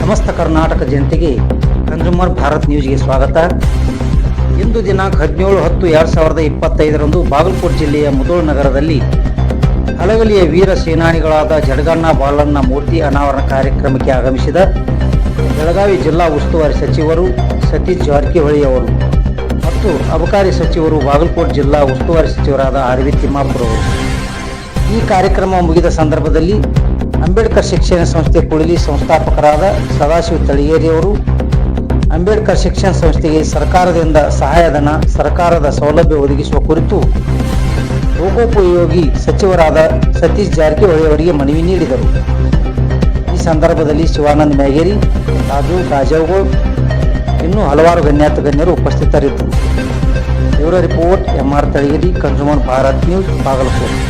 ಸಮಸ್ತ ಕರ್ನಾಟಕ ಜನತೆಗೆ ಕನ್ಸ್ಯೂಮರ್ ಭಾರತ್ ನ್ಯೂಸ್ಗೆ ಸ್ವಾಗತ. ಇಂದು ದಿನಾಂಕ ಹದಿನೇಳು ಹತ್ತು ಎರಡು ಸಾವಿರದ ಇಪ್ಪತ್ತೈದರಂದು ಬಾಗಲಕೋಟೆ ಜಿಲ್ಲೆಯ ಮುದೋಳ್ ನಗರದಲ್ಲಿ ಹಲಗಲಿಯ ವೀರ ಸೇನಾನಿಗಳಾದ ಜಡಗಣ್ಣ ಬಾಲಣ್ಣ ಮೂರ್ತಿ ಅನಾವರಣ ಕಾರ್ಯಕ್ರಮಕ್ಕೆ ಆಗಮಿಸಿದ ಬೆಳಗಾವಿ ಜಿಲ್ಲಾ ಉಸ್ತುವಾರಿ ಸಚಿವರು ಸತೀಶ್ ಜಾರಕಿಹೊಳಿ ಅವರು ಮತ್ತು ಅಬಕಾರಿ ಸಚಿವರು ಬಾಗಲಕೋಟೆ ಜಿಲ್ಲಾ ಉಸ್ತುವಾರಿ ಸಚಿವರಾದ ಆರ್ ವಿ ತಿಮ್ಮಾಪುರ ಅವರು. ಈ ಕಾರ್ಯಕ್ರಮ ಮುಗಿದ ಸಂದರ್ಭದಲ್ಲಿ ಅಂಬೇಡ್ಕರ್ ಶಿಕ್ಷಣ ಸಂಸ್ಥೆ ಕುಳಲಿ ಸಂಸ್ಥಾಪಕರಾದ ಸದಾಶಿವ ತಳಿಯೇರಿಯವರು. ಅಂಬೇಡ್ಕರ್ ಶಿಕ್ಷಣ ಸಂಸ್ಥೆಗೆ ಸರ್ಕಾರದಿಂದ ಸಹಾಯಧನ, ಸರ್ಕಾರದ ಸೌಲಭ್ಯ ಒದಗಿಸುವ ಕುರಿತು ಲೋಕೋಪಯೋಗಿ ಸಚಿವರಾದ ಸತೀಶ್ ಜಾರಕಿಹೊಳಿ ಅವರಿಗೆ ಮನವಿ ನೀಡಿದರು. ಈ ಸಂದರ್ಭದಲ್ಲಿ ಶಿವಾನಂದ ಮ್ಯಾಗೇರಿ, ರಾಜು ರಾಜೇಗೌಡ್ ಇನ್ನೂ ಹಲವಾರು ಗಣ್ಯಾತ ಗಣ್ಯರು ಉಪಸ್ಥಿತರಿದ್ದರು. ಇವರ report, M R R Talageri consumer Bharat news, Bagalkote.